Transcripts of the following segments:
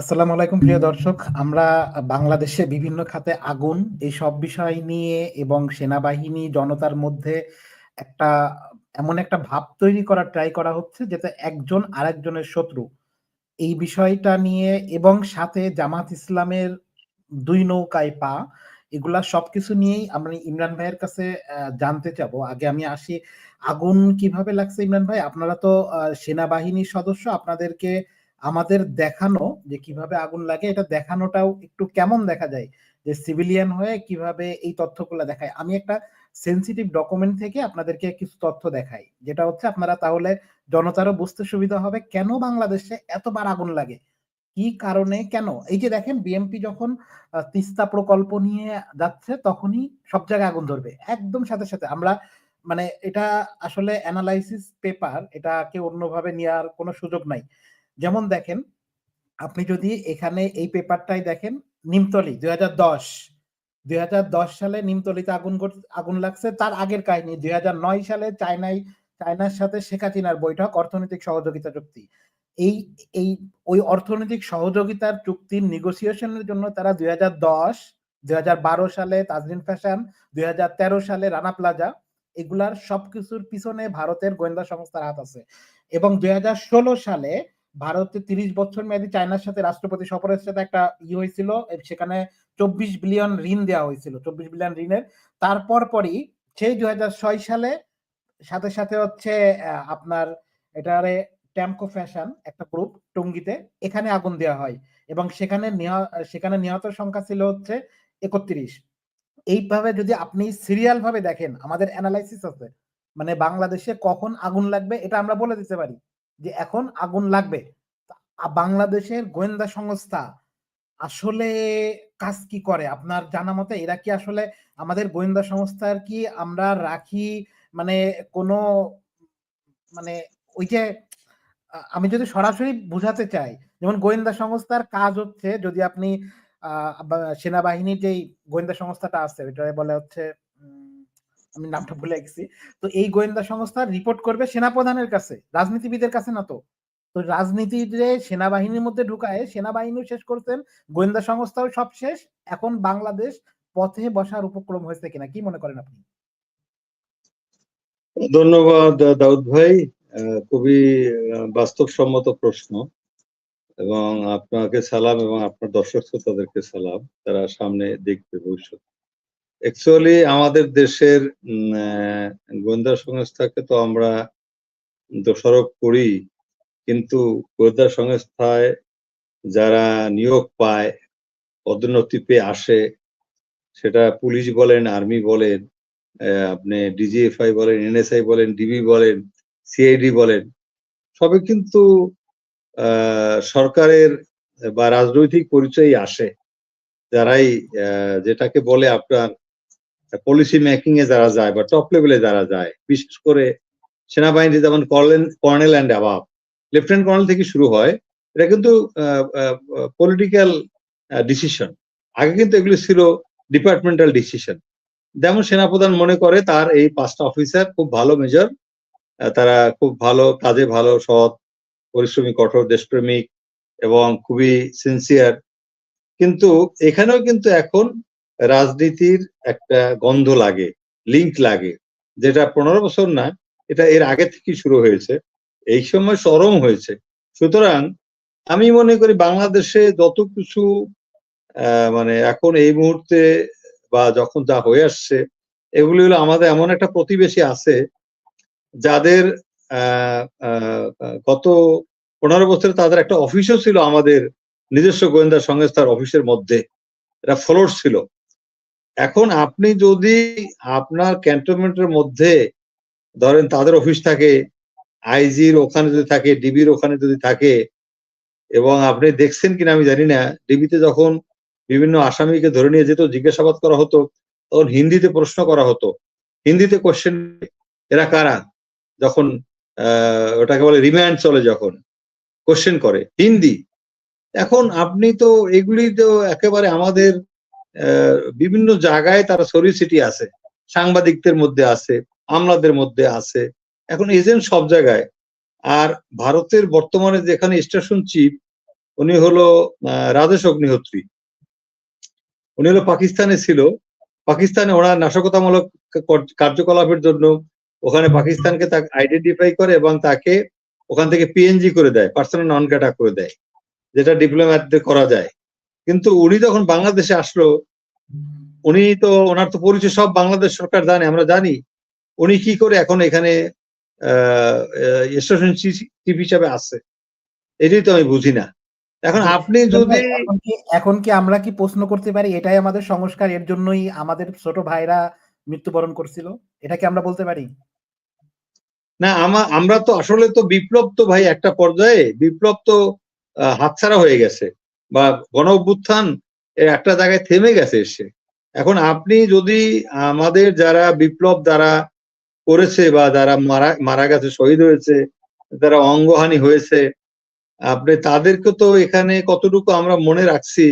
আসসালামু আলাইকুম, প্রিয় দর্শক। আমরা বাংলাদেশে বিভিন্ন খাতে আগুন, এই সব বিষয় নিয়ে এবং সেনাবাহিনী, জনতার মধ্যে একটা, এমন একটা ভাব তৈরি করার ট্রাই করা হচ্ছে যাতে একজন আরেকজনের শত্রু। এই বিষয়টা নিয়ে এবং সাথে জামাত ইসলামের দুই নৌকায় পা, এগুলা সবকিছু নিয়েই আমরা ইমরান ভাইয়ের কাছে জানতে চাবো। আগে আমি আসি, আগুন কীভাবে লাগছে ইমরান ভাই? আপনারা তো সেনাবাহিনীর সদস্য, আপনাদেরকে আমাদের দেখানো যে কীভাবে আগুন লাগে, এটা দেখানোটাও একটু কেমন দেখা যায়? যে সিভিলিয়ান হয়ে কীভাবে এই তথ্যগুলো দেখায়? আমি একটা সেন্সিটিভ ডকুমেন্ট থেকে আপনাদেরকে কিছু তথ্য দেখাই। যেটা হচ্ছে আপনারা তাহলে জনতারও বুঝতে সুবিধা হবে, কেন বাংলাদেশে এতবার আগুন লাগে? কি কারণে কেন? এই যে দেখেন বিএমপি যখন তিস্তা প্রকল্প নিয়ে যাচ্ছে, তখনই সব জায়গায় আগুন ধরবে। একদম সাথে সাথে আমরা মানে এটা আসলে অ্যানালাইসিস পেপার এটাকে অন্যভাবে নেওয়ার কোনো সুযোগ নাই। যেমন দেখেন, আপনি যদি এখানে এই পেপারটাই দেখেন, নিমতলি, দুই হাজার দশ, দুই হাজার দশ সালে নিমতলিতে আগুন আগুন লাগছে। তার আগের কাহিনী, দুই হাজার নয় সালে চায়নায়, চায়নার সাথে শেখ হাসিনার বৈঠক, অর্থনৈতিক সহযোগিতা চুক্তি। এই এই, ওই অর্থনৈতিক সহযোগিতার চুক্তির নেগোসিয়েশনের জন্য তারা দুই হাজার দশ, দুই হাজার বারো সালে তাজরিন ফ্যাশন, দুই হাজার তেরো সালে রানা প্লাজা, এগুলার সবকিছুর পিছনে ভারতের গোয়েন্দা সংস্থার হাত আছে। এবং দুই হাজার ষোলো সালে ভারতে তিরিশ বছর মেয়াদী চায়নার সাথে রাষ্ট্রপতি সফরের সাথে একটা ই হয়েছিল সেখানে চব্বিশ বিলিয়ন ঋণ দেওয়া হয়েছিল, চব্বিশ বিলিয়ন ঋণের। তারপর পরই, সেই দুই হাজার ছয় সালে, সাথে সাথে হচ্ছে আপনার এটারে ট্যামকো ফ্যাশন একটা গ্রুপ টঙ্গিতে, এখানে আগুন দেওয়া হয়। এবং সেখানে সেখানে নিহত সংখ্যা ছিল হচ্ছে একত্রিশ। এইভাবে যদি আপনি সিরিয়াল ভাবে দেখেন, আমাদের অ্যানালাইসিস আছে মানে বাংলাদেশে কখন আগুন লাগবে, এটা আমরা বলে দিতে পারি। যে এখন আগুন লাগবে। বাংলাদেশের গোয়েন্দা সংস্থা আসলে কাজ কি করে? আপনার জানা মতে এরা কি আসলে আমাদের গোয়েন্দা সংস্থার কি আমরা রাখি? মানে কোনো মানে ওই যে আমি যদি সরাসরি বুঝাতে চাই, যেমন গোয়েন্দা সংস্থার কাজ হচ্ছে যদি আপনি সেনাবাহিনীর যেই গোয়েন্দা সংস্থাটা আছে ওইটা বলে হচ্ছে আমি নামটা ভুলে গেছি। তো এই গোয়েন্দা সংস্থা রিপোর্ট করবে সেনাপ্রধানের কাছে। রাজনীতিবিদের কাছে না তো। তো রাজনীতি যে সেনাবাহিনীর মধ্যে ঢুকায়, সেনাবাহিনীও শেষ করতেন গোয়েন্দা সংস্থাও সব শেষ। এখন বাংলাদেশ পথে বসার উপক্রম হয়েছে কিনা, কি মনে করেন আপনি? ধন্যবাদ দাউদ ভাই। খুবই বাস্তবসম্মত প্রশ্ন এবং আপনাকে সালাম এবং আপনার দর্শক শ্রোতাদেরকে সালাম। তারা সামনে দেখবে ভবিষ্যৎ অ্যাকচুয়ালি আমাদের দেশের গোয়েন্দা সংস্থাকে তো আমরা দোষারোপ করি, কিন্তু গোয়েন্দা সংস্থায় যারা নিয়োগ পায়, পদোন্নতি পেয়ে আসে, সেটা পুলিশ বলেন, আর্মি বলেন আপনি ডিজিএফআই বলেন, এনএসআই বলেন, ডিবি বলেন, সিআইডি বলেন সবে কিন্তু সরকারের বা রাজনৈতিক পরিচয় আসে, যারাই যেটাকে বলে আপনার পলিসি মেকিং এ যারা যায় বা টপ লেভেলে যারা যায়, বিশেষ করে সেনাবাহিনী যেমন কর্নেল কর্নেল অ্যান্ড অ্যাবাব লেফটেন্যান্ট কর্নেল থেকে শুরু হয়, এটা কিন্তু পলিটিক্যাল ডিসিশন আগে কিন্তু এগুলো ছিল ডিপার্টমেন্টাল ডিসিশন যেমন সেনাপ্রধান মনে করে তার এই পাঁচটা অফিসার খুব ভালো মেজর তারা খুব ভালো, কাজে ভালো, সৎ, পরিশ্রমী, কঠোর, দেশপ্রেমিক এবং খুবই সিনসিয়ার কিন্তু এখানেও কিন্তু এখন রাজনীতির একটা গন্ধ লাগে লিংক লাগে, যেটা পনেরো বছর না, এটা এর আগে থেকে শুরু হয়েছে, এই সময় চরম হয়েছে। সুতরাং আমি মনে করি বাংলাদেশে যত কিছু মানে এখন এই মুহূর্তে বা যখন যা হয়ে আসছে, এগুলি হলো আমাদের এমন একটা প্রতিবেশী আছে, যাদের গত পনেরো বছরে তাদের একটা অফিসও ছিল আমাদের নিজস্ব গোয়েন্দা সংস্থার অফিসের মধ্যে, এটা ফ্লোর ছিল। এখন আপনি যদি আপনার ক্যান্টনমেন্টের মধ্যে ধরেন তাদের অফিস থাকে আইজির ওখানে যদি থাকে ডিবির ওখানে যদি থাকে, এবং আপনি দেখছেন কিনা আমি জানি না ডিবিতে যখন বিভিন্ন আসামিকে ধরে নিয়ে যেত, জিজ্ঞাসাবাদ করা হতো, তখন হিন্দিতে প্রশ্ন করা হতো। হিন্দিতে কোশ্চেন এরা কারা? যখন ওটাকে বলে রিমান্ড চলে যখন কোশ্চেন করে, হিন্দি। এখন আপনি তো এগুলি তো একেবারে আমাদের বিভিন্ন জায়গায় তারা সরিসিটি আছে। সাংবাদিকদের মধ্যে আছে, আমলাদের মধ্যে আছে। এখন এজেন্ট সব জায়গায়, আর ভারতের বর্তমানে যেখানে স্টেশন চিফ, উনি হলো রাজেশ অগ্নিহোত্রী। উনি হলো পাকিস্তানে ছিল। পাকিস্তানে ওনার নাশকতামূলক কার্যকলাপের জন্য ওখানে পাকিস্তানকে তাকে আইডেন্টিফাই করে এবং তাকে ওখান থেকে পিএনজি করে দেয় পার্সোনাল নন ক্যাটা করে দেয়, যেটা ডিপ্লোম্যাটদের করা যায়। কিন্তু উনি যখন বাংলাদেশে আসলো উনি তো ওনার তো পরিচয় সব বাংলাদেশ সরকার জানে আমরা জানি। উনি কি করে এখন এখানে স্টেশন চিফ হিসাবে আছে? এটাই তো আমি বুঝি না। এখন আপনি যদি এখন কি আমরা কি প্রশ্ন করতে পারি? এটাই আমাদের সংস্কার এর জন্যই আমাদের ছোট ভাইরা মৃত্যুবরণ করছিল। এটা কি আমরা বলতে পারি? না আমা আমরা তো আসলে তো বিপ্লব তো ভাই একটা পর্যায়ে বিপ্লব তো হাতছাড়া হয়ে গেছে। বা গণ অভ্যুত্থান একটা জায়গায় থেমে গেছে এসে। এখন আপনি যদি আমাদের যারা বিপ্লব দ্বারা করেছে বা যারা মারা মারা গেছে, শহীদ হয়েছে, যারা অঙ্গহানি হয়েছে, আপনি তাদেরকে তো এখানে কতটুকু আমরা মনে রাখছি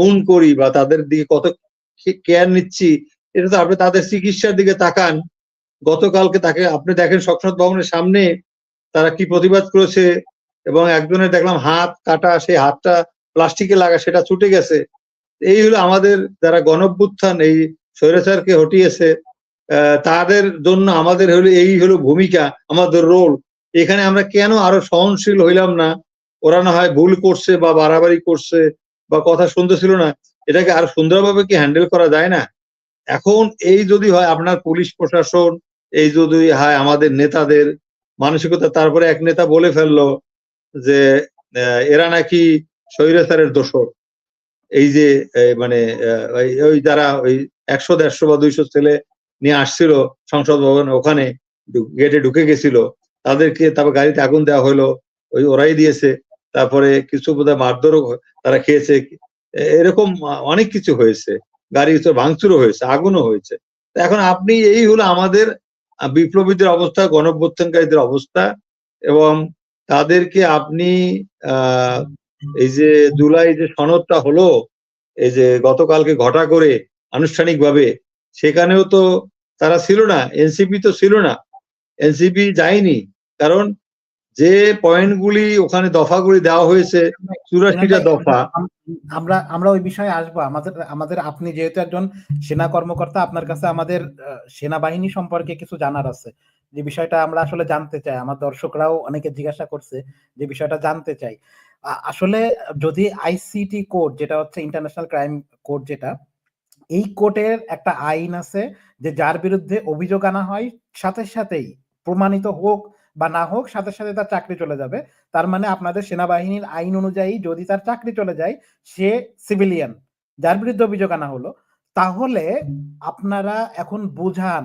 ওন করি বা তাদের দিকে কত কেয়ার নিচ্ছি, এটা তো আপনি তাদের চিকিৎসার দিকে তাকান। গতকালকে তাকে, আপনি দেখেন সংসদ ভবনের সামনে তারা কি প্রতিবাদ করেছে এবং একজনের দেখলাম হাত কাটা, সেই হাতটা প্লাস্টিকে লাগা, সেটা ছুটে গেছে। এই হলো আমাদের যারা গণভ্যুত্থান, এই স্বৈরাচারকে হটিয়েছে তাদের জন্য আমাদের হলো, এই হলো ভূমিকা, আমাদের রোল এখানে আমরা কেন আরও সহনশীল হইলাম না? ওরা না হয় ভুল করছে বা বাড়াবাড়ি করছে বা কথা শুনতে ছিল না। এটাকে আরও সুন্দরভাবে কি হ্যান্ডেল করা যায় না? এখন এই যদি হয়, আপনার পুলিশ প্রশাসন, এই যদি হয় আমাদের নেতাদের মানসিকতা, তারপরে এক নেতা বলে ফেলল যে এরা নাকি স্বৈরাচারের দোষর। এই যে মানে ওই- যারা ওই একশো, দেড়শো বা দুইশো ছেলে নিয়ে আসছিল সংসদ ভবন, ওখানে গেটে ঢুকে গেছিল, তাদেরকে তারপর গাড়িতে আগুন দেওয়া হলো ওই ওরাই দিয়েছে, তারপরে কিছু বোধহয় মারধরও তারা খেয়েছে এরকম অনেক কিছু হয়েছে। গাড়ি ভাঙচুরও হয়েছে, আগুনও হয়েছে। এখন আপনি, এই হলো আমাদের বিপ্লবীদের অবস্থা গণভ্যুত্থানকারীদের অবস্থা, এবং তাদেরকে আপনি আহ এই যে জুলাই যে সনদটা হলো এই যে গতকালকে ঘটা করে আনুষ্ঠানিকভাবে সেখানেও তো তারা ছিল না এনসিপি তো ছিল না। এনসিপি যায়নি কারণ যে পয়েন্টগুলি ওখানে দফাগুলি দেওয়া হয়েছে চুরাশিটা দফা। আমরা আমরা ওই বিষয়ে আসব। আমাদের আমাদের আপনি যেহেতু একজন সেনা কর্মকর্তা আপনার কাছে আমাদের সেনাবাহিনী সম্পর্কে কিছু জানার আছে। যে বিষয়টা আমরা আসলে জানতে চাই। আমার দর্শকরাও অনেকে জিজ্ঞাসা করছে যে বিষয়টা জানতে চাই। আসলে যদি আইসিটি কোড যেটা হচ্ছে ইন্টারন্যাশনাল ক্রাইম কোড যেটা, এই কোর্টের একটা আইন আছে যে যার বিরুদ্ধে অভিযোগ আনা হয়, সাথে সাথেই প্রমাণিত হোক বা না হোক, সাথে সাথে তার চাকরি চলে যাবে। তার মানে আপনাদের সেনাবাহিনীর আইন অনুযায়ী যদি তার চাকরি চলে যায়, সে সিভিলিয়ান যার বিরুদ্ধে অভিযোগ আনা হলো, তাহলে আপনারা এখন বুঝান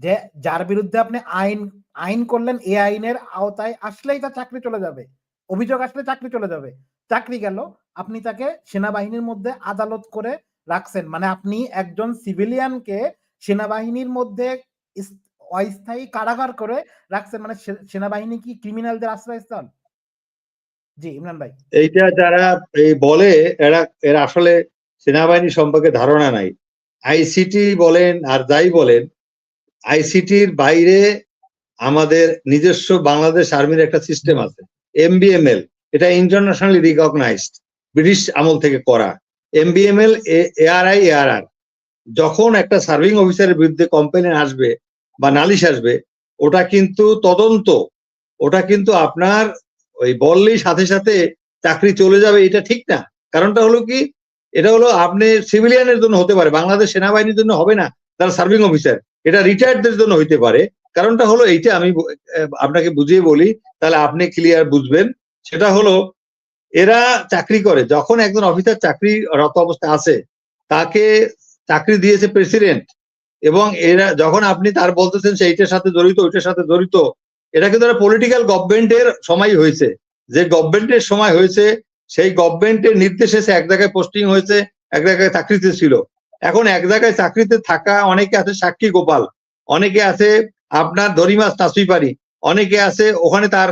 যে যার বিরুদ্ধে আপনি আইন আইন করলেন এ আইনের আওতায় আসলেই তার চাকরি চলে যাবে। অভিযোগ আসলে চাকরি চলে যাবে। চাকরি গেল, আপনি তাকে সেনাবাহিনীর মধ্যে আদালত করে রাখছেন। মানে আপনি একজন সিভিলিয়ানকে সেনাবাহিনীর মধ্যে অস্থায়ী কারাগার করে রাখছেন। মানে সেনাবাহিনী কি ক্রিমিনালদের আশ্রয়স্থল? জি, ইমরান ভাই। এইটা যারা এই বলে, এরা এরা আসলে সেনাবাহিনী সম্পর্কে ধারণা নাই। আইসিটি বলেন আর যাই বলেন, আইসিটির বাইরে আমাদের নিজস্ব বাংলাদেশ আর্মির একটা সিস্টেম আছে। এমবিএমএল এটা ইন্টারন্যাশনালি রিকগনাইজড ব্রিটিশ আমল থেকে করা। এমবিএমএল এআরআই এআরআর যখন একটা সার্ভিং অফিসারের বিরুদ্ধে কমপ্লেন আসবে বা নালিশ আসবে, ওটা কিন্তু তদন্ত, ওটা কিন্তু আপনার ওই বললেই সাথে সাথে চাকরি চলে যাবে, এটা ঠিক না। কারণটা হলো কি, এটা হলো আপনি সিভিলিয়ানের জন্য হতে পারে, বাংলাদেশ সেনাবাহিনীর জন্য হবে না, তারা সার্ভিং অফিসার এটা রিটায়ার্ডদের জন্য হইতে পারে। কারণটা হলো এইটা আমি আপনাকে বুঝিয়ে বলি, তাহলে আপনি ক্লিয়ার বুঝবেন। সেটা হলো, এরা চাকরি করে, যখন একজন অফিসার চাকরি চাকরিরত অবস্থায় আছে, তাকে চাকরি দিয়েছে প্রেসিডেন্ট এবং এরা, যখন আপনি তার বলতেছেন সে এইটার সাথে জড়িত, ওইটার সাথে জড়িত, এটা কিন্তু পলিটিক্যাল গভর্নমেন্টের সময় হয়েছে। যে গভর্নমেন্টের সময় হয়েছে, সেই গভর্নমেন্টের নির্দেশে সে এক জায়গায় পোস্টিং হয়েছে, এক জায়গায় চাকরিতে ছিল। এখন এক জায়গায় চাকরিতে থাকা, অনেকে আছে সাক্ষী গোপাল, অনেকে আছে আপনার দরিমাস নাসুইপারি অনেকে আছে, ওখানে তার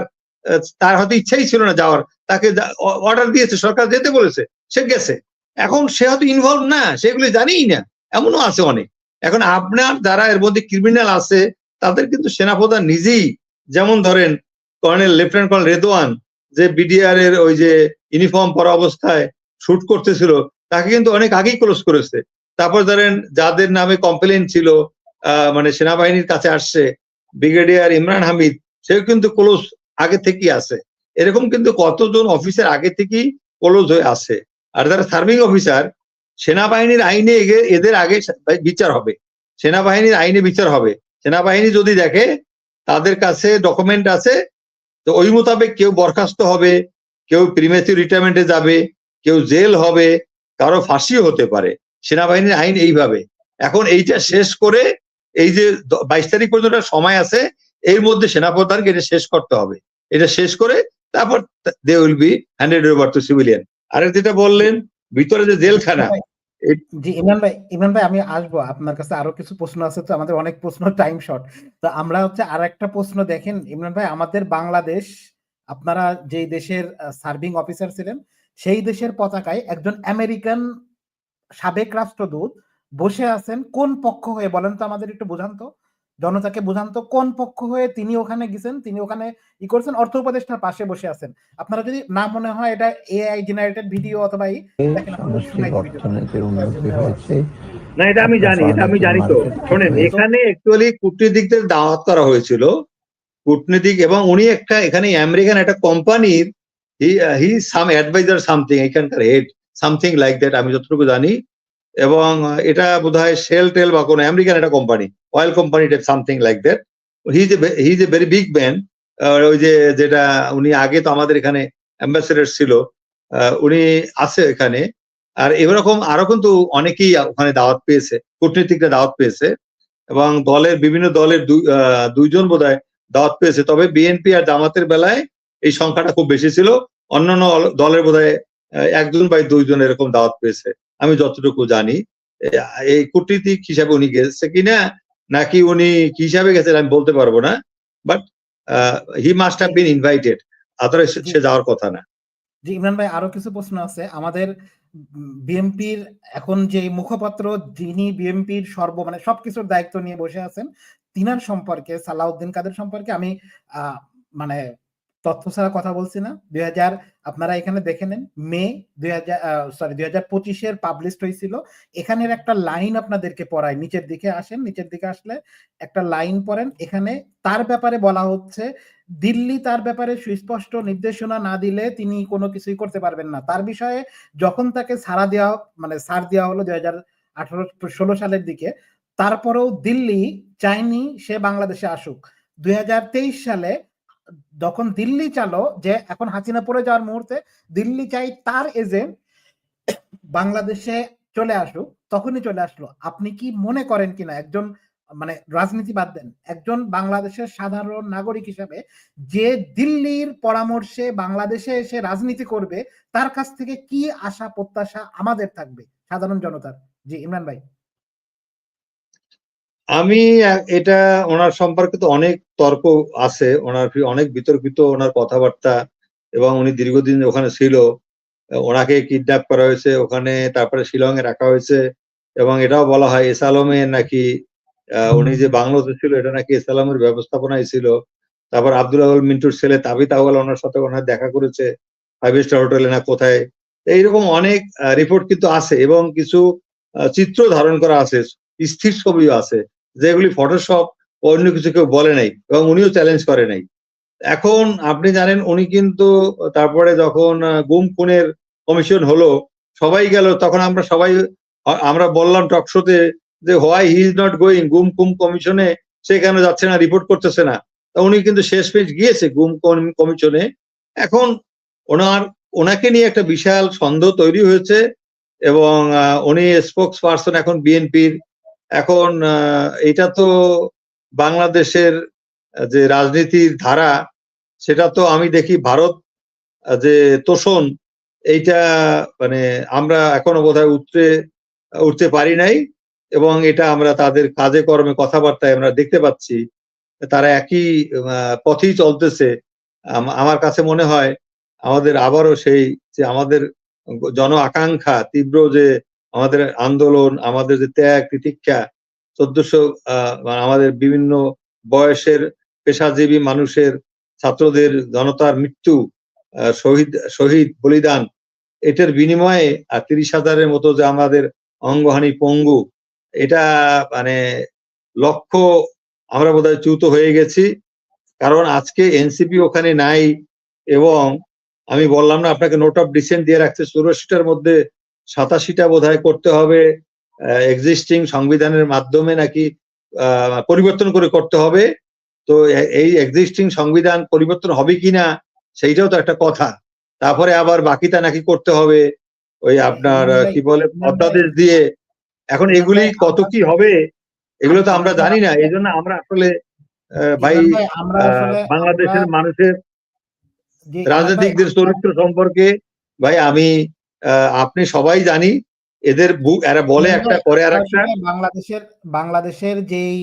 তার হয়তো ইচ্ছাই ছিল না যাওয়ার। তাকে অর্ডার দিয়েছে, সরকার যেতে বলেছে, সে গেছে। এখন সে হয়তো ইনভলভ না সেগুলি জানেই না। এমনও আছে অনেক। এখন আপনার যারা এর মধ্যে ক্রিমিনাল আছে, তাদের কিন্তু সেনাপ্রধান নিজেই, যেমন ধরেন কর্নেল লেফটেন্যান্ট কর্নেল রেদোয়ান, যে বিডিআর এর ওই যে ইউনিফর্ম পরা অবস্থায় শুট করতেছিল, তাকে কিন্তু অনেক আগেই ক্লোজ করেছে। তারপর ধরেন যাদের নামে কমপ্লেন ছিল মানে সেনাবাহিনীর কাছে আসছে। ব্রিগেডিয়ার ইমরান হামিদ, সেও কিন্তু ক্লোজ আগে থেকেই আছে। এরকম কিন্তু কতজন অফিসার আগে থেকেই ক্লোজ হয়ে আছে। আর যারা সার্ভিং অফিসার সেনাবাহিনীর আইনে এদের আগে বিচার হবে। সেনাবাহিনীর আইনে বিচার হবে। সেনাবাহিনী যদি দেখে তাদের কাছে ডকুমেন্ট আছে, তো ওই মোতাবেক কেউ বরখাস্ত হবে, কেউ প্রিমেসিভ রিটায়ারমেন্টে যাবে, কেউ জেল হবে, কারও ফাঁসিও হতে পারে। সেনাবাহিনীর আইন এইভাবে। এখন এইটা শেষ করে এই যে বাইশ তারিখ পর্যন্ত সময় আছে এর মধ্যে সেনাপ্রধানকে এটা শেষ করতে হবে। এটা শেষ করে তারপর they will be handed over to civilian আর যেটা বললেন ভিতরে যে জেলখানা জি ইমরান ভাই ইমরান ভাই আমি আসব। আপনার কাছে আরও কিছু প্রশ্ন আছে তো আমাদের অনেক প্রশ্ন টাইম শর্ট তো আমরা হচ্ছে আর একটা প্রশ্ন দেখেন ইমরান ভাই আমাদের বাংলাদেশ আপনারা যেই দেশের সার্ভিং অফিসার ছিলেন সেই দেশের পতাকায় একজন আমেরিকান সাবেক রাষ্ট্রদূত বসে আছেন কোন পক্ষ হয়ে বলেন তো আমাদের একটু বোঝান তো জনতাকে বোঝান তো কোন পক্ষ হয়ে তিনি ওখানে গেছেন তিনি ওখানে ই করছেন অর্থ উপদেষ্টার পাশে বসে আছেন। আপনারা যদি না মনে হয় এটা এআই জেনারেটেড ভিডিও অথবা। অর্থনীতির উন্নতি হয়েছে। না এটা আমি জানি এটা আমি জানি তো। শোনেন এখানে অ্যাকচুয়ালি কূটনীতিকদের দাওয়াত করা হয়েছিল। কূটনীতিক এবং উনি একটা এখানে আমেরিকান একটা কোম্পানির হি সাম অ্যাডভাইজার সামথিং এখানকার হেড সামথিং লাইক দ্যাট আমি যতটুকু জানি। এবং এটা বোধ হয় সেল টেল বা কোনো আমেরিকান একটা company oil company something like that he is he is a very big man ওই যে যেটা উনি আগে তো আমাদের এখানে অ্যাম্বাসেডার ছিল উনি আছে এখানে। আর এরকম আরও কিন্তু অনেকেই ওখানে দাওয়াত পেয়েছে কূটনীতিকরা দাওয়াত পেয়েছে। এবং দলের বিভিন্ন দলের দুইজন বোধহয় দাওয়াত পেয়েছে। তবে বিএনপি আর জামাতের বেলায় এই সংখ্যাটা খুব বেশি ছিল। অন্যান্য দলের বোধহয় আহ, একজন বা দুইজন এরকম দাওয়াত পেয়েছে। আমি যতটুকু জানি এই কূটনীতিক হিসাবে উনি গেছে কিনা নাকি উনি কি হিসাবে গেছেন আমি বলতে পারব না but he must have been invited otherwise সে যাওয়ার কথা না। জি ইমরান ভাই আরও কিছু প্রশ্ন আছে। আমাদের বিএমপির এখন যে মুখপাত্র যিনি বিএমপির সর্ব মানে সবকিছুর দায়িত্ব নিয়ে বসে আছেন তিনার সম্পর্কে সালাউদ্দিন কাদের সম্পর্কে আমি আহ, মানে তথ্য ছাড়া কথা বলছি না। দুই হাজার, আপনারা এখানে দেখে নেন, মে দুই হাজার সরি দুই হাজার পঁচিশের পাবলিশড হয়েছিল। এখানের একটা লাইন আপনাদেরকে পড়ায় নিচের দিকে আসেন, নিচের দিকে আসলে একটা লাইন পড়েন। এখানে তার ব্যাপারে বলা হচ্ছে, দিল্লি তার ব্যাপারে সুস্পষ্ট নির্দেশনা না দিলে তিনি কোনো কিছুই করতে পারবেন না। তার বিষয়ে যখন তাকে ছাড়া দেওয়া মানে ছাড় দেওয়া হলো দুই হাজার আঠারো, ষোলো সালের দিকে, তারপরেও দিল্লি চায়নি সে বাংলাদেশে আসুক। দুই হাজার তেইশ সালে যখন দিল্লি চালো যে এখন হাসিনা পড়ে যাওয়ার মুহূর্তে দিল্লি চাই তার এজেন্ট বাংলাদেশে চলে আসুক, তখনই চলে আসলো। আপনি কি মনে করেন কিনা? একজন মানে রাজনীতি বাদ দেন, একজন বাংলাদেশের সাধারণ নাগরিক হিসাবে যে দিল্লির পরামর্শে বাংলাদেশে এসে রাজনীতি করবে, তার কাছ থেকে কি আশা প্রত্যাশা আমাদের থাকবে সাধারণ জনতার? জি, ইমরান ভাই। আমি, এটা ওনার সম্পর্কে তো অনেক তর্ক আছে, ওনার অনেক বিতর্কিত ওনার কথাবার্তা এবং উনি দীর্ঘদিন ওখানে ছিল। ওনাকে কিডন্যাপ করা হয়েছে, ওখানে তারপরে শিলং এ রাখা হয়েছে এবং এটাও বলা হয় এস নাকি উনি যে বাংলাদেশ ছিল, এটা নাকি এস আলমের ব্যবস্থাপনায় ছিল। তারপর আব্দুল আউল মিন্টুর ছেলে তাবিত আউয়াল ওনার সাথে ওনার দেখা করেছে, ফাইভ স্টার হোটেলে না কোথায়। এইরকম অনেক রিপোর্ট কিন্তু আছে এবং কিছু চিত্র ধারণ করা আছে, স্থির ছবিও আছে। যেগুলি ফটোশপ অন্য কিছু কেউ বলে নাই এবং উনিও চ্যালেঞ্জ করে নাই। এখন আপনি জানেন উনি কিন্তু তারপরে যখন গুম খুনের কমিশন হলো, সবাই গেল, তখন আমরা সবাই, আমরা বললাম টকশোতে যে why he is not going গুম কুম কমিশনে সে কেন যাচ্ছে না রিপোর্ট করতেছে না। তা উনি কিন্তু শেষ পেজ গিয়েছে গুম কম- কমিশনে এখন ওনার, ওনাকে নিয়ে একটা বিশাল সন্দেহ তৈরি হয়েছে এবং উনি স্পোক্স পার্সন এখন বিএনপির এখন এটা তো বাংলাদেশের যে রাজনীতির ধারা, সেটা তো আমি দেখি ভারত যে তোষণ, এইটা মানে আমরা এখনও বোধহয় উঠতে উঠতে পারি নাই এবং এটা আমরা তাদের কাজে কর্মে কথাবার্তায় আমরা দেখতে পাচ্ছি। তারা একই পথেই চলতেছে। আম- আমার কাছে মনে হয় আমাদের আবারও সেই যে আমাদের জন আকাঙ্ক্ষা, তীব্র যে আমাদের আন্দোলন, আমাদের যে ত্যাগ, তিতিক্ষা, চোদ্দশো আমাদের বিভিন্ন বয়সের পেশাজীবী মানুষের ছাত্রদের জনতার মৃত্যু শহীদ শহীদ বলিদান, এটার বিনিময়ে আর তিরিশ হাজারের মতো যে আমাদের অঙ্গহানি পঙ্গু, এটা মানে লক্ষ্য আমরা বোধহয় চ্যুত হয়ে গেছি। কারণ আজকে এনসিপি ওখানে নাই এবং আমি বললাম না, আপনাকে নোট অফ ডিসেন্ট দিয়ে রাখছে চৌরাশিটার মধ্যে সাতাশিটা বোধহয় করতে হবে এক্সিস্টিং সংবিধানের মাধ্যমে নাকি পরিবর্তন করে করতে হবে। তো এই এক্সিস্টিং সংবিধান পরিবর্তন হবে কিনা সেইটাও তো একটা কথা। তারপরে আবার বাকিটা নাকি করতে হবে ওই আপনার কি বলে অধ্যাদেশ দিয়ে। এখন এগুলি কত কি হবে এগুলো তো আমরা জানি না। এই জন্য আমরা আসলে আহ, ভাই আমরা বাংলাদেশের মানুষের ইমরান চরিত্র সম্পর্কে ভাই আমি আপনি সবাই জানি এদের এরা বলে একটা করে আর একটা বাংলাদেশের বাংলাদেশের যেই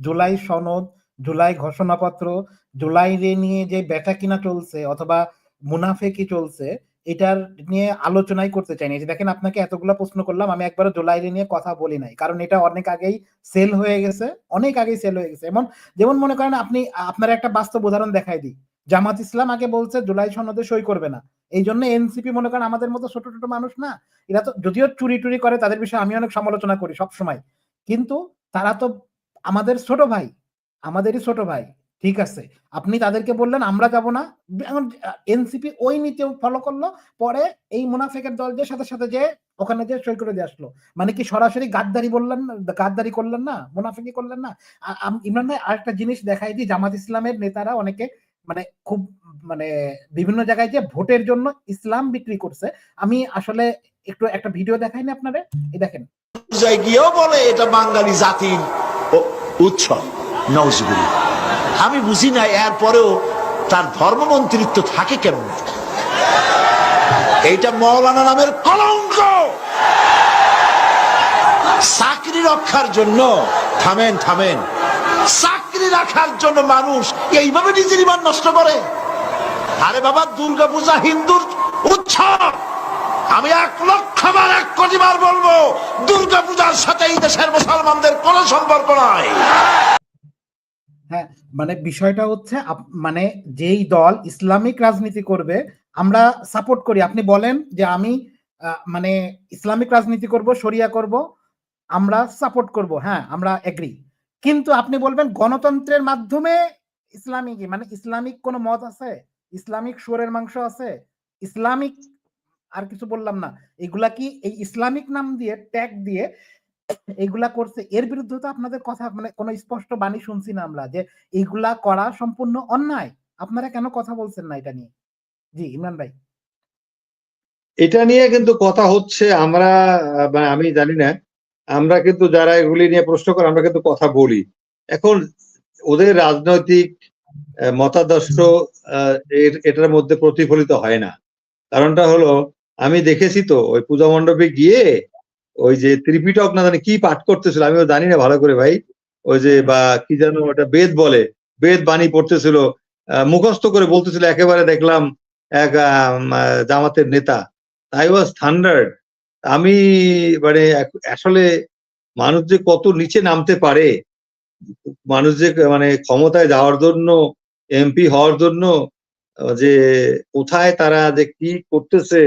জুলাই সনদ জুলাই ঘোষণাপত্র জুলাই রে নিয়ে যে বেটা কিনা চলছে অথবা মুনাফেকি চলছে এটার নিয়ে আলোচনাই করতে চাইনি যে দেখেন আপনাকে এতগুলো প্রশ্ন করলাম আমি একবারও জুলাই রে নিয়ে কথা বলি নাই। কারণ এটা অনেক আগেই সেল হয়ে গেছে অনেক আগেই সেল হয়ে গেছে। এমন যেমন মনে করেন আপনি আপনার একটা বাস্তব উদাহরণ দেখাই দিই। জামাত ইসলাম আগে বলছে জুলাই সনদে সই করবে না। এই জন্য এনসিপি মনে করেন আমাদের মতো ছোট ছোট মানুষ না, এরা তো যদিও চুরি টুরি করে, তাদের বিষয়ে আমি অনেক সমালোচনা করি সব সময় কিন্তু তারা তো আমাদের ছোট ভাই, আমাদেরই ছোট ভাই, ঠিক আছে। আপনি তাদেরকে বললেন, আমরা যাব না। এনসিপি ওই নীতি ফলো করল, পরে এই মুনাফেকের দল যে সাথে সাথে যে ওখানে যে সই করে দিয়ে আসলো। মানে কি সরাসরি গাদ্দারি বললেন, গাদ্দারি করলেন না, মুনাফেকি করলেন না? ইমরান ভাই, আরেকটা জিনিস দেখাই দিই, জামাত ইসলামের নেতারা অনেকে মানে খুব মানে বিভিন্ন জায়গায় যে ভোটের জন্য ইসলাম বিক্রি করছে, আমি আসলে একটু একটা ভিডিও দেখাই না আপনারে এই দেখেন। গিয়েও বলে এটা বাঙালি জাতির উৎসব আমি বুঝি না এরপরেও তার ধর্মমন্ত্রিত্ব থাকে কেমন? এইটা মৌলানা নামের কলঙ্ক! চাকরি রক্ষার জন্য থামেন থামেন। চাকরি রাখার জন্য মানুষ এইভাবে নিজের ইমান নষ্ট করে? আরে বাবা দুর্গা পূজা হিন্দুর উৎসব। আমি এক লক্ষ বার, এক কোটি বার বলব দুর্গা পূজার সাথে এই দেশের মুসলমানদের কোনো সম্পর্ক নাই। হ্যাঁ মানে বিষয়টা হচ্ছে মানে যেই দল ইসলামিক রাজনীতি করবে, আমরা সাপোর্ট করি। আপনি বলেন যে আমি মানে ইসলামিক রাজনীতি করব, শরিয়া করব, আমরা সাপোর্ট করব। হ্যাঁ আমরা এগ্রি কিন্তু আপনি বলবেন গণতন্ত্রের মাধ্যমে ইসলামিক মানে ইসলামিক কোন মত আছে? ইসলামিক সুরের মাংস আছে? ইসলামিক আর কিছু বললাম না। এগুলা কি এই ইসলামিক নাম দিয়ে, ট্যাগ দিয়ে এগুলা করছে? এর বিরুদ্ধে তো আপনাদের কথা মানে কোনো স্পষ্ট বাণী শুনছি না আমরা যে এইগুলা করা সম্পূর্ণ অন্যায়। আপনারা কেন কথা বলছেন না এটা নিয়ে? জি, ইমরান ভাই। এটা নিয়ে কিন্তু কথা হচ্ছে, আমরা মানে আমি জানি না আমরা কিন্তু যারা এগুলি নিয়ে প্রশ্ন করে, আমরা কিন্তু কথা বলি। এখন ওদের রাজনৈতিক মতাদর্শ এটার মধ্যে প্রতিফলিত হয় না। কারণটা হলো, আমি দেখেছি তো, ওই পূজা মণ্ডপে গিয়ে ওই যে ত্রিপিটক না জানি কি পাঠ করতেছিল, আমিও জানি না ভালো করে ভাই। ওই যে, বা কি যেন ওটা বেদ বলে, বেদ বাণী পড়তেছিল মুখস্থ করে বলতেছিল, একেবারে দেখলাম এক জামাতের নেতা। আই ওয়াজ থান্ডার্ড আমি মানে আসলে মানুষ যে কত নিচে নামতে পারে, মানুষ যে মানে ক্ষমতায় যাওয়ার জন্য এমপি হওয়ার জন্য, যে কোথায় তারা যে কি করতেছে,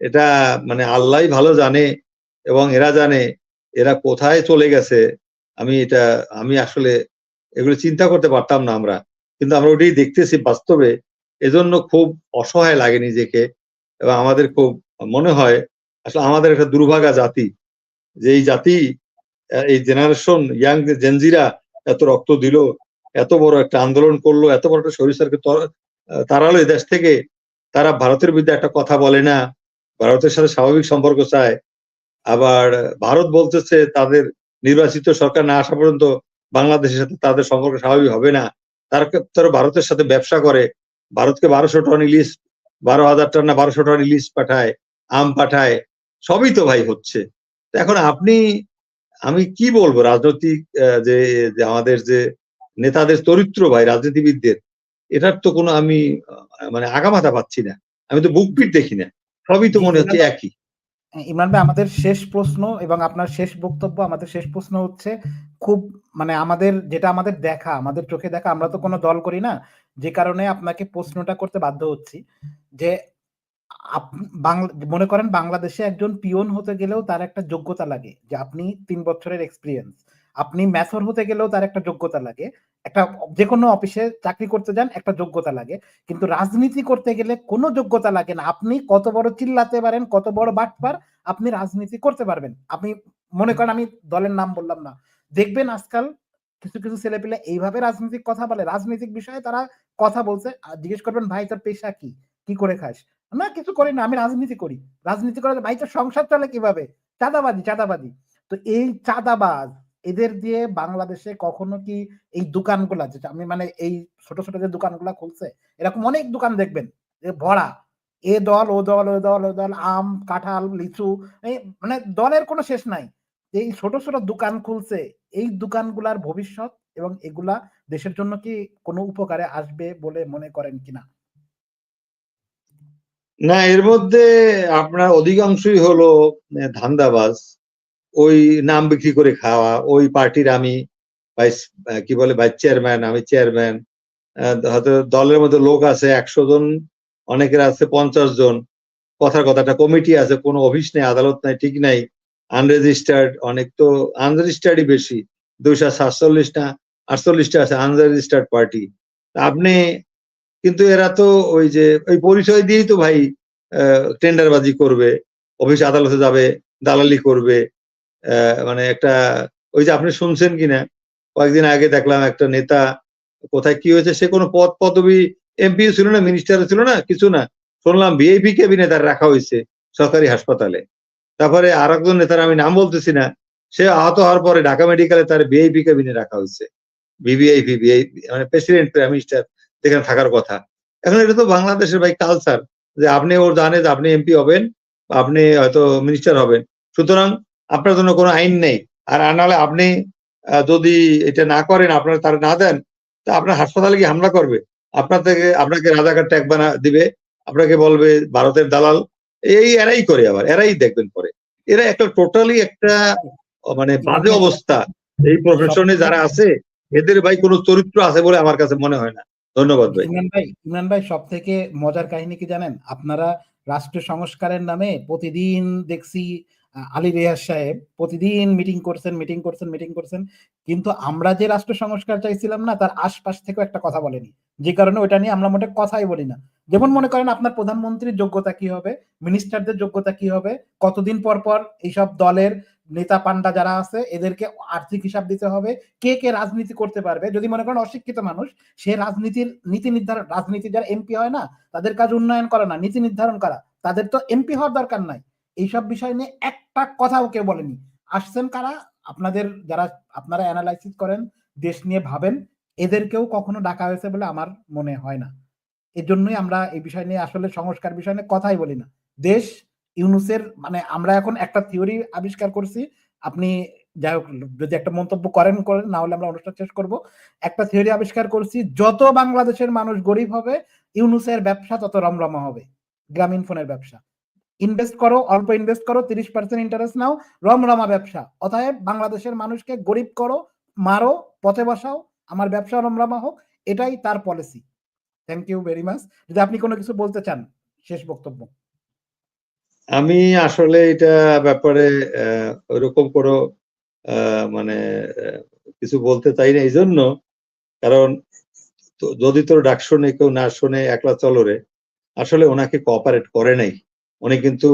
এটা মানে আল্লাহ ভালো জানে এবং এরা জানে এরা কোথায় চলে গেছে। আমি এটা, আমি আসলে এগুলো চিন্তা করতে পারতাম না আমরা। কিন্তু আমরা ওটাই দেখতেছি বাস্তবে। এজন্য খুব অসহায় লাগে নিজেকে এবং আমাদের খুব মনে হয় আসলে আমাদের একটা দুর্ভাগা জাতি। যে এই জাতি এই জেনারেশন ইয়াং জেনজিরা এত রক্ত দিল, এত বড় একটা আন্দোলন করল, এত বড় একটা শরীর সরিষারকে তারালো এই দেশ থেকে, তারা ভারতের বিরুদ্ধে একটা কথা বলে না, ভারতের সাথে স্বাভাবিক সম্পর্ক চায়। আবার ভারত বলতেছে তাদের নির্বাচিত সরকার না আসা পর্যন্ত বাংলাদেশের সাথে তাদের সম্পর্ক স্বাভাবিক হবে না। তারা তারা ভারতের সাথে ব্যবসা করে। ভারতকে বারোশো টন ইলিশ, বারো হাজার টন না বারোশো টন ইলিশ পাঠায়, আম পাঠায়। সবই তো ভাই হচ্ছে। এখন আপনি, আমি কি বলব রাজনৈতিক যে আমাদের যে নেতাদের চরিত্র ভাই, রাজনীতিবিদদের, এটার তো কোনো আমি মানে আগামাথা পাচ্ছি না। আমি তো বুক পিট দেখি না। সবই তো মনে হচ্ছে একই। ইমরান ভাই, আমাদের শেষ প্রশ্ন এবং আপনার শেষ বক্তব্য, আমাদের শেষ প্রশ্ন হচ্ছে খুব মানে আমাদের, যেটা আমাদের দেখা, আমাদের চোখে দেখা, আমরা তো কোনো দল করি না। যে কারণে আপনাকে প্রশ্নটা করতে বাধ্য হচ্ছি যে মনে করেন বাংলাদেশে একজন পিয়ন হতে গেলেও তার একটা যোগ্যতা লাগে যে আপনি তিন বছরের এক্সপিরিয়েন্স আপনি ম্যাথর হতে গেলেও তার একটা যোগ্যতা লাগে। একটা যে কোনো অফিসে চাকরি করতে যান, একটা যোগ্যতা লাগে। কিন্তু রাজনীতি করতে গেলে কোনো যোগ্যতা লাগে না। আপনি কত বড় চিল্লাতে পারেন, কত বড় বাটপার, আপনি রাজনীতি করতে পারবেন। আপনি মনে করেন আমি দলের নাম বললাম না। দেখবেন আজকাল কিছু কিছু ছেলেপিলে এইভাবে রাজনৈতিক কথা বলে। রাজনৈতিক বিষয়ে তারা কথা বলছে। জিজ্ঞেস করবেন, ভাই, তোর পেশা কি? কি করে খাস? না, কিছু করি না, আমি রাজনীতি করি। রাজনীতি করে ভাই, তোর সংসার চলে কীভাবে? চাঁদাবাজি চাঁদাবাজি। তো এই চাঁদাবাজ, এদের দিয়ে বাংলাদেশে কখনো কি এই দোকানগুলা যেটা আমি মানে এই ছোট ছোট যে দোকানগুলা খুলছে, এরকম অনেক দোকান দেখবেন ভরা। এ দল, ও দল ও দল ও দল, আম, কাঁঠাল, লিচু এই মানে দলের কোনো শেষ নাই। এই ছোট ছোট দোকান খুলছে, এই দোকানগুলার ভবিষ্যৎ এবং এগুলা দেশের জন্য কি কোনো উপকারে আসবে বলে মনে করেন কিনা? না, এর মধ্যে আপনার অধিকাংশই হলো ধান্দাবাজ। ওই নাম বিক্রি করে খাওয়া, ওই পার্টির আমি ভাইস কি বলে, ভাইস চেয়ারম্যান, আমি চেয়ারম্যান। হয়তো দলের মধ্যে লোক আছে একশো জন, অনেকের আছে পঞ্চাশ জন। কথার কথাটা, কমিটি আছে, কোনো অফিস নেই, আদালত নাই, ঠিক নাই। আনরেজিস্টার্ড, অনেক তো আনরেজিস্টার্ডই বেশি। দুইশো সাতচল্লিশ না আটচল্লিশটা আছে আনরেজিস্টার্ড পার্টি। আপনি কিন্তু এরা তো ওই যে, ওই পরিচয় দিয়েই তো ভাই টেন্ডারবাজি করবে, অফিস আদালতে যাবে, দালালি করবে মানে একটা, ওই যে আপনি শুনছেন কিনা, কয়েকদিন আগে দেখলাম একটা নেতা, কোথায় কি হয়েছে, সে কোনো পদ, পদবি এমপি ছিল না মিনিস্টার ছিল না, কিছু না, শুনলাম ভিআইপি কেবিনে তার রাখা হয়েছে, সরকারি হাসপাতালে। তারপরে আর একজন নেতার আমি নাম বলতেছি না, সে আহত হওয়ার পরে ঢাকা মেডিকেলে তার ভিআইপি কেবিনে রাখা হয়েছে, ভিভিআইপি, ভিআইপি মানে প্রেসিডেন্ট, প্রাইম মিনিস্টার যেখানে থাকার কথা। এখন এটা তো বাংলাদেশের ভাই কালচার যে আপনি ওর জানে যে আপনি এমপি হবেন, আপনি হয়তো মিনিস্টার হবেন। সুতরাং আপনার জন্য কোনো আইন নেই। আর নাহলে আপনি যদি এটা না করেন, আপনার তার না দেন, তা আপনার হাসপাতালে গিয়ে হামলা করবে। আপনার থেকে আপনাকে রাজাকার ট্যাগ বানা, দিবে। আপনাকে বলবে ভারতের দালাল। এই এরাই করে আবার, এরাই দেখবেন পরে। এরা একটা টোটালি একটা মানে বাজে অবস্থা। এই প্রফেশনে যারা আছে, এদের ভাই কোনো চরিত্র আছে বলে আমার কাছে মনে হয় না। ধন্যবাদ ভাই। ইমরান ভাই ইমরান ভাই সব থেকে মজার কাহিনী কি জানেন? আপনারা রাষ্ট্র সংস্কারের নামে প্রতিদিন দেখছি আলী রেহাজ সাহেব প্রতিদিন মিটিং করছেন মিটিং করছেন মিটিং করছেন। কিন্তু আমরা যে রাষ্ট্র সংস্কার চাইছিলাম না, তার আশপাশ থেকেও একটা কথা বলেনি। যে কারণে ওটা নিয়ে আমরা মোটে কথাই বলি না। যেমন মনে করেন, আপনার প্রধানমন্ত্রীর যোগ্যতা কি হবে? মিনিস্টারদের যোগ্যতা কি হবে? কতদিন পর পর এইসব দলের নেতা পান্ডা যারা আছে, এদেরকে আর্থিক হিসাব দিতে হবে। কে কে রাজনীতি করতে পারবে? যদি মনে করেন অশিক্ষিত মানুষ, সে রাজনীতির নীতি নির্ধারণ, রাজনীতি যারা এমপি হয় না, তাদের কাজ উন্নয়ন করা না, নীতি নির্ধারণ করা, তাদের তো এমপি হওয়ার দরকার নাই। এইসব বিষয় নিয়ে একটা কথাও কেউ বলেনি। আসছেন কারা? আপনাদের যারা, আপনারা অ্যানালাইসিস করেন, দেশ নিয়ে ভাবেন, এদেরকেও কখনো ডাকা হয়েছে বলে আমার মনে হয় না। এর জন্যই আমরা এই বিষয় নিয়ে আসলে সংস্কার বিষয় নিয়ে কথাই বলি না। দেশ ইউনুসের মানে আমরা এখন একটা থিওরি আবিষ্কার করছি। আপনি যাই হোক, যদি একটা মন্তব্য করেন করেন, না হলে আমরা অনুষ্ঠান শেষ করব। একটা থিওরি আবিষ্কার করছি, যত বাংলাদেশের মানুষ গরিব হবে, ইউনুসের ব্যবসা তত রমরমা হবে। গ্রামীণ ফোনের ব্যবসা। ইনভেস্ট করো, অল্প ইনভেস্ট করো, তিরিশ পার্সেন্ট ইন্টারেস্ট নাও, রমরমা ব্যবসা। অতএব বাংলাদেশের মানুষকে গরিব করো, মারো, পথে বসাও, আমার ব্যবসা রমরমা হোক, এটাই তার policy thank you very much যদি আপনি কোনো কিছু বলতে চান, শেষ বক্তব্য। আমি আসলে এটা ব্যাপারে ওইরকম কোনো মানে কিছু বলতে চাই না এই জন্য কারণ যদি তোর ডাক শোনে, কেউ না শোনে একলা চলরে আসলে ওনাকে কোঅপারেট করে নাই। উনি কিন্তু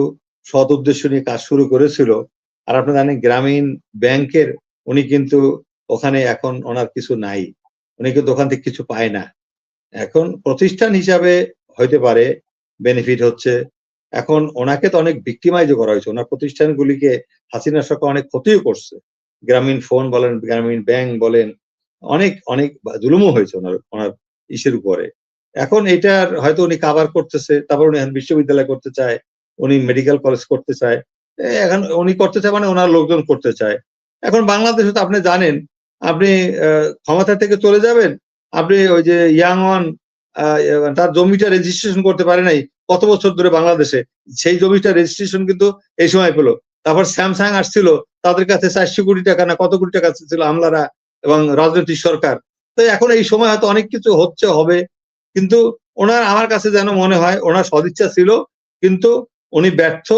সৎ উদ্দেশ্য নিয়ে কাজ শুরু করেছিল। আর আপনি জানেন, গ্রামীণ ব্যাংকের উনি কিন্তু ওখানে এখন ওনার কিছু নাই। উনি কিন্তু ওখান থেকে কিছু পায় না। এখন প্রতিষ্ঠান হিসাবে হইতে পারে বেনিফিট হচ্ছে। এখন ওনাকে তো অনেক ভিক্টিমাইজ করা হয়েছে। ওনার প্রতিষ্ঠানগুলিকে হাসিনা সরকার অনেক ক্ষতিও করছে। গ্রামীণ ফোন বলেন, গ্রামীণ ব্যাংক বলেন, অনেক অনেক জুলুমও হয়েছে ওনার ওনার ইসের উপরে। এখন এটার হয়তো উনি কাভার করতেছে, তারপর উনি বিশ্ববিদ্যালয় করতে চায়, উনি মেডিকেল কলেজ করতে চায়। এখন উনি করতে চায় মানে ওনার লোকজন করতে চায়। এখন বাংলাদেশে তো আপনি জানেন, আপনি ক্ষমতা থেকে চলে যাবেন, আপনি ওই যে ইয়াং ওয়ান তার জমিটা রেজিস্ট্রেশন করতে পারে নাই কত বছর ধরে বাংলাদেশে। সেই জমিটা রেজিস্ট্রেশন কিন্তু এই সময় পেল। তারপর স্যামসাং আসছিল, তাদের কাছে চারশো কোটি টাকা না কত কোটি টাকা ছিল আমলারা এবং রাজনৈতিক সরকার। তো এখন এই সময় হয়তো অনেক কিছু হচ্ছে, হবে। কিন্তু ওনার আমার কাছে যেন মনে হয়, ওনার সদিচ্ছা ছিল, কিন্তু উনি ব্যর্থ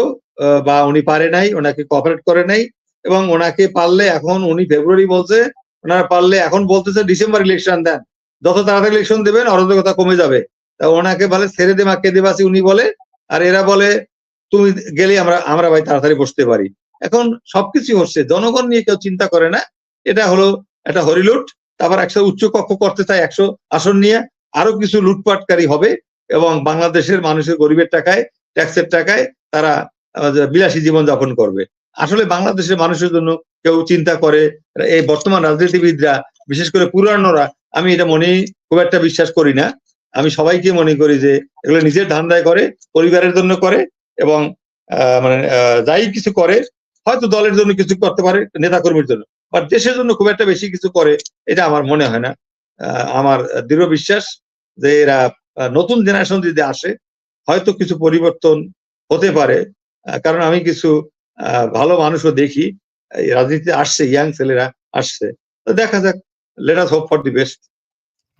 বা উনি পারে নাই, ওনাকে কপারেট করে নাই এবং ওনাকে পারলে এখন উনি ফেব্রুয়ারি বলছে, ওনারা পারলে এখন বলতেছে ডিসেম্বর ইলেকশন দেন। যত তাড়াতাড়ি ইলেকশন দেবেন, অরাজকতা কমে যাবে। তা ওনাকে বলে, ছেড়ে দে, মাকে দেবাসি উনি বলে। আর এরা বলে, তুমি গেলে আমরা আমরা ভাই তাড়াতাড়ি বসতে পারি। এখন সবকিছু হচ্ছে, জনগণ নিয়ে কেউ চিন্তা করে না। এটা হলো একটা হরিলুট। তারপর একশো উচ্চ কক্ষ করতে চায় একশো আসন নিয়ে। আরও কিছু লুটপাটকারী হবে এবং বাংলাদেশের মানুষের গরিবের টাকায়, ট্যাক্সের টাকায় তারা বিলাসী জীবন যাপন করবে। আসলে বাংলাদেশের মানুষের জন্য কেউ চিন্তা করে, এই বর্তমান রাজনীতিবিদরা, বিশেষ করে পুরানোরা আমি এটা মনে খুব একটা বিশ্বাস করি না। আমি সবাইকে মনে করি যে এগুলো নিজের ধান্দায় করে, পরিবারের জন্য করে এবং মানে যাই কিছু করে, হয়তো দলের জন্য কিছু করতে পারে, নেতাকর্মীর জন্য। বাট দেশের জন্য খুব একটা বেশি কিছু করে, এটা আমার মনে হয় না। আমার দৃঢ় বিশ্বাস যে এরা নতুন জেনারেশন যদি আসে, হয়তো কিছু পরিবর্তন হতে পারে। কারণ আমি কিছু ভালো মানুষও দেখি। রাজনীতিতে আসছে ইয়াং ছেলেরা আসছে। তো দেখা যাক let us hope for the best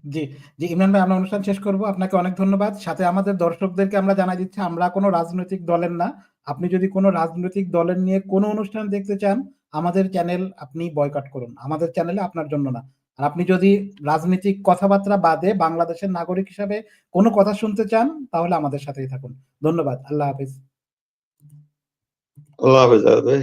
ji ji Imran ভাই আমরা অনুষ্ঠান শেষ করব। আপনাকে অনেক ধন্যবাদ। সাথে আমাদের দর্শকদেরকে আমরা জানাই দিচ্ছি আমরা কোনো রাজনৈতিক দলের না। আপনি যদি কোনো রাজনৈতিক দলের নিয়ে কোনো অনুষ্ঠান দেখতে চান আমাদের চ্যানেল আপনি বয়কট করুন। আমাদের চ্যানেলে আপনার জন্য না। আর আপনি যদি রাজনৈতিক কথাবার্তা বাদে বাংলাদেশের নাগরিক হিসাবে কোনো কথা শুনতে চান তাহলে আমাদের সাথেই থাকুন। ধন্যবাদ। আল্লাহ হাফিজ। আল্লাহ হাফেজ ভাই।